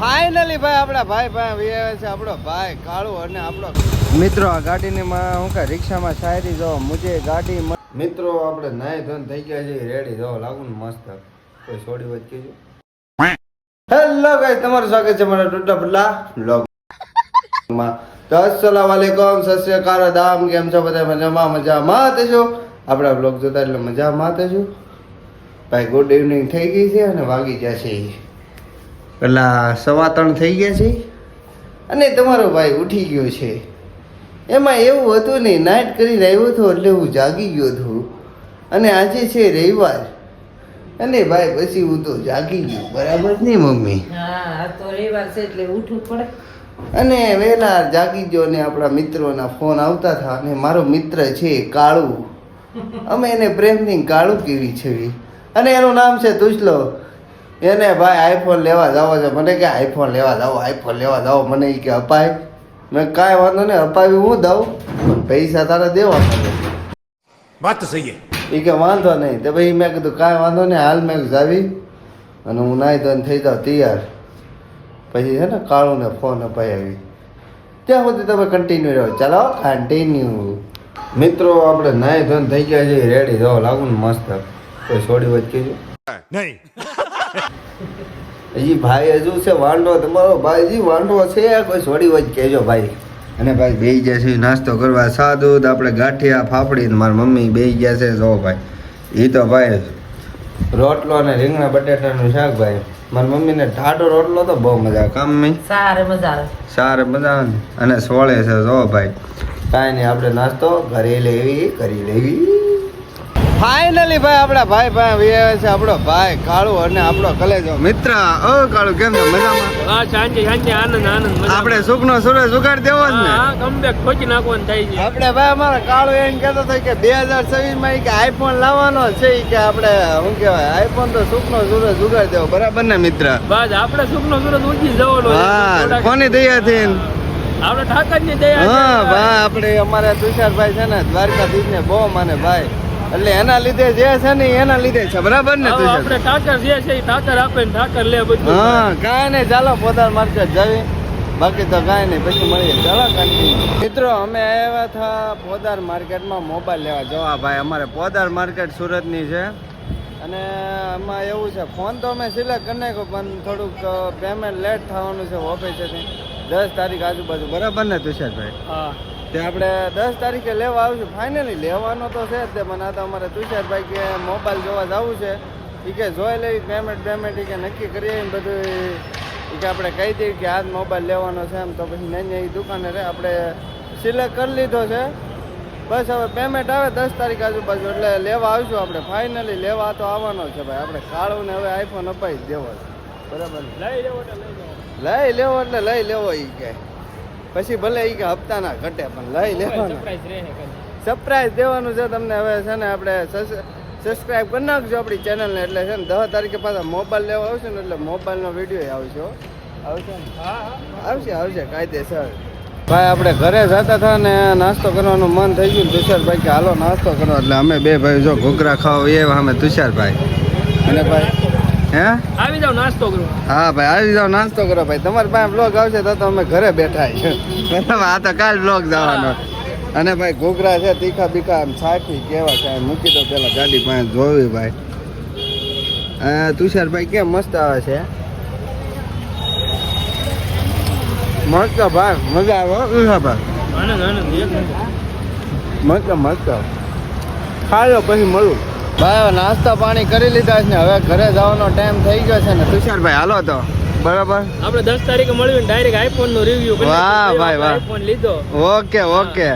Finally ભાઈ, આપણા ભાઈ ભાઈ આવ્યા છે. આપણો ભાઈ કાળુ અને આપણો મિત્રો, આ ગાડીની માં હું કઈ રિક્ષામાં શાયરી જો, મુજે ગાડી મિત્રો, આપણે નાય ધોન થઈ ગયા છે રેડી જો લાગુ ને મસ્ત. કોઈ છોડી વચ કેજો હેલો ગાઈસ તમારું સ્વાગત છે મારા ટુટા પટલા બ્લોગમાં. તો અસલામ વાલેકુમ સસ્યકાર દામ કેમ છો બધા? મજામાં? મજામાં છો? આપણા બ્લોગ જોતા એટલે મજામાં છો. ભાઈ ગુડ ઇવનિંગ થઈ ગઈ છે અને વાગી છે. પેલા સવા ત્રણ થઈ ગયા છે. અને તમારો ભાઈ ઉઠી ગયો છે. એમાં એવું હતું નહીં નાઇટ કરીને આવ્યો હતો એટલે હું જાગી ગયો હતો. અને આજે છે રવિવાર. અને ભાઈ પછી હું તો જાગી ગયો. બરાબર નહીં મમ્મી? હા આ તો રવિવાર છે એટલે ઉઠવું પડે. અને વહેલા જાગી ગયો ને આપણા મિત્રોના ફોન આવતા હતા અને મારો મિત્ર છે કાળુ. અમે એને પ્રેમની કાળુ કેવી છે. અને એનું નામ છે તુજલો એને ભાઈ આઈફોન લેવા જાવો છે. મને કે આઈફોન લેવા જાઓ આઈફોન લેવા જાઓ. મને એ કે અપાય. મેં કાંઈ વાંધો નહીં અપાવી હું દઉં. પૈસા તારે દેવા વાત તો સહી એ કે વાંધો નહીં. તો ભાઈ મેં કીધું કાંઈ વાંધો નહીં હાલ મેં જાવી. અને હું નાહી ધોઈને થઈ જાઉં તૈયાર. પછી છે ને કાળુને ફોન અપાવી ત્યાં સુધી તમે કન્ટિન્યુ રહો. ચાલો કન્ટિન્યુ મિત્રો આપણે નાહી ધોઈને થઈ ગયા છે રેડી જો લાગુ ને મસ્ત. કોઈ છોડી વચ્ચે નહીં. હજી ભાઈ હજુ છે વાંઢો તમારો ભાઈ વાંડો વાંઢો છે કોઈ સોડી વચ કહેજો ભાઈ. અને ભાઈ બે ગયા છે નાસ્તો કરવા સાદું તો આપણે ગાંઠિયા ફાફડી ને મારી મમ્મી બે ગયા છે જો ભાઈ. એ તો ભાઈ રોટલો અને રીંગણા બટેટાનું શાક ભાઈ. મારી મમ્મીને ઢાઢો રોટલો તો બહુ મજા કામ નહીં? સારે મજા સારે મજા અને સોળે છે જો ભાઈ. કાંઈ નહીં આપણે નાસ્તો કરી લેવી કરી લેવી ફાઇનલી ભાઈ આપણા ભાઈ ભાઈ આવ્યા છે આપણો ભાઈ કાળુ અને આપણો કલેજો. મિત્ર ઓ કાળુ કેમ છે? મજામાં? હા સાંજે સાંજે આનંદ આનંદ આપણે સુખનો સૂરજ ઉગાડ દેવો જ ને? હા કમબેક ખોજી નાખવાનું થાય છે. આપણે ભાઈ અમારા કાળુ એમ કહેતો હતો કે બે હજાર છવ્વીસમાં કે આઈફોન લાવવાનો છે કે આપણે શું કહેવાય આઈફોન તો સુખનો સૂરજ ઉગાડ દેવો. બરાબર ને મિત્ર? બસ આપણે સુખનો સૂરજ ઊંચી જવાનો. હા કોની દયાથી આપણે ઠાકરની દયા હા ભાઈ આપણે અમારા તુષારભાઈ છે ને દ્વારકાધીશ ને બહુ માને ભાઈ. એટલે એના લીધે જે છે ને એના લીધે છે. બરાબર ને આપણે ઠાકર જે છે એ ઠાકર આપે ને ઠાકર લે બધું. હા કાંઈ નહીં ચાલો પોદાર માર્કેટ જવી. બાકી તો કાંઈ નહીં પછી મળીએ. ચાલો મિત્રો અમે આવ્યા હતા પોદાર માર્કેટમાં મોબાઈલ લેવા. જવા ભાઈ અમારે પોદાર માર્કેટ સુરતની છે. અને એમાં એવું છે ફોન તો અમે સિલેક્ટ કરી નાખ્યો પણ થોડુંક પેમેન્ટ લેટ થવાનું છે ઓફિસેથી. દસ તારીખ આજુબાજુ. બરાબર ને તુષારભાઈ? હા. તે આપણે દસ તારીખે લેવા આવશું. ફાઇનલી લેવાનો તો છે જ તે પણ આ તો અમારે તુષારભાઈ કે મોબાઈલ જોવા જવું છે. એ કે જોઈ લેવી પેમેન્ટ પેમેન્ટ એ કે નક્કી કરીએ એમ બધું એ કે આપણે કહી દઈએ કે આજ મોબાઈલ લેવાનો છે એમ તો પછી નહીં એ દુકાને રે આપણે સિલેક્ટ કરી લીધો છે. બસ હવે પેમેન્ટ આવે દસ તારીખ આજુબાજુ એટલે લેવા આવશું આપણે. ફાઇનલી લેવા તો આવવાનો છે ભાઈ. આપણે કાળું ને હવે આઈફોન અપાઈ જ દેવો છે. બરાબર લઈ લેવો એટલે લઈ લેવો. લઈ લેવો એટલે લઈ લેવો એ કે. પછી ભલે એ કે હપ્તાના ઘટે પણ લઈ લેવાનું. સરપ્રાઈઝ દેવાનું છે તમને હવે છે ને આપણે સબસ્ક્રાઈબ કરી નાખજો આપણી ચેનલને એટલે છે ને દસ તારીખે પાછા મોબાઈલ લેવા આવશે ને એટલે મોબાઈલનો વીડિયો આવશે. આવશે હા હા. આવશે આવશે કાયદેસર. ભાઈ આપણે ઘરે જતા હતા ને નાસ્તો કરવાનું મન થઈ ગયું તુષારભાઈ કે હાલો નાસ્તો કરો એટલે અમે બે ભાઈ જો ઘૂઘરા ખાવ એ અમે તુષારભાઈ. અને ભાઈ? હે? આવી જાવ નાસ્તો કરો હા ભાઈ આવી જાઓ નાસ્તો કરો ભાઈ. તમારી પાસે બ્લોગ આવશે તો તો અમે ઘરે બેઠા છે. આ તો કાલ બ્લોગ જવાનો. અને ભાઈ ઘૂઘરા છે તીખા બીખા આમ છાખી કેવા છે મૂકી દો પેલા ગાડી પાસે જોવી ભાઈ. તુષારભાઈ કેમ મસ્ત આવે છે? મસ્ત ભાઈ મજા આવે તુષારભાઈ. મસ્ત મસ્ત. ખાયો પછી મળું. ભાઈ નાસ્તા પાણી કરી લીધા છે ને હવે ઘરે જવાનો ટાઈમ થઈ ગયો છે ને. તુષારભાઈ હાલો તો. બરાબર? આપણે દસ તારીખે મળ્યું ને ડાયરેક્ટ આઈફોન નો રિવ્યુ વાહ, ભાઈ, વાહ. આઈફોન લીધો. Okay okay.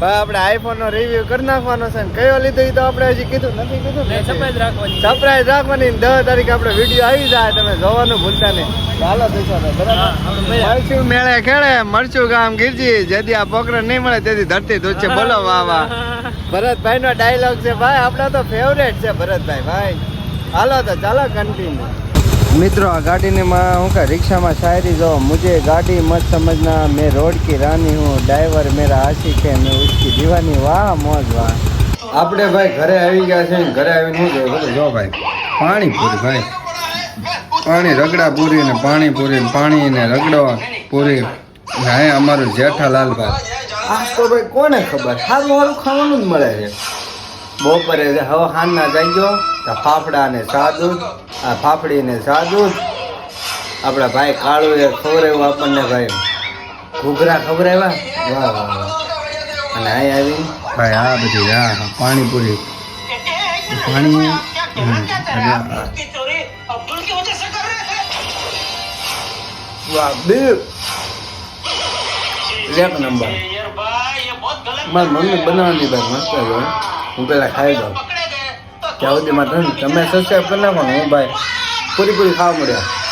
ભાઈ આપણે આઈફોન નો રિવ્યુ કરી નાખવાનો છે ને. કયો લીધો એ તો આપણે હજી કીધું નથી કીધું સરપ્રાઈઝ રાખવાની. સરપ્રાઈઝ રાખવાની દસ તારીખે આપણે વીડિયો આવી જાય તમે જોવાનું ભૂલતા નહીં. ચાલો બરાબર? મેળે ખેડે મરચું ગામ ગીરજી જેથી આ પોકરણ નહીં મળે તેથી ધરતી દૂધ છે બોલો વાહ વાહ. ભરતભાઈ નો ડાયલોગ છે. ભાઈ આપણા તો ફેવરેટ છે ભરતભાઈ ભાઈ. હાલો તો ચાલો કન્ટિન્યુ મિત્રો આ ગાડીની માં હું કે રિક્ષામાં શાયરી જો મુજે ગાડી મત સમજના મેં રોડ કી રાની હું. ડ્રાઈવર મેરા આશિક છે મેં ઉસકી દીવાની. વાહ મોજ વાહ. આપણે ભાઈ ઘરે આવી ગયા છે ઘરે આવીને હું જોયું? જો ભાઈ પાણી પૂરી ભાઈ. પાણી રગડા પૂરી ને પાણી પૂરી પાણી ને રગડો પૂરી. હા અમારું જેઠાલાલ ભાઈ. આ તો ભાઈ કોને ખબર? સારું સારું ખાવાનું જ મળે છે. બપોરે હવે હાનના જાગ્યો તો ફાફડા ને સાદુ આ ફાફડી ને સાદુ આપણા ભાઈ કાળું એ ખવડાવ્યું આપણને ભાઈ. ઘૂઘરા ખવડાવ્યા? વાહ વાહ વાહ. અને અહીં આવી. ભાઈ આ બધી હા પાણીપુરી. પાણી વાહ બે. એક નંબર. મારી મમ્મી બનાવવાની ભાઈ મસ્ત હોય હું પેલા ખાઈ દઉં ત્યાં સુધી મારે તમે સબસ્ક્રાઈબ કરી નાખો હું ભાઈ પૂરી પૂરી ખાવા મળ્યા.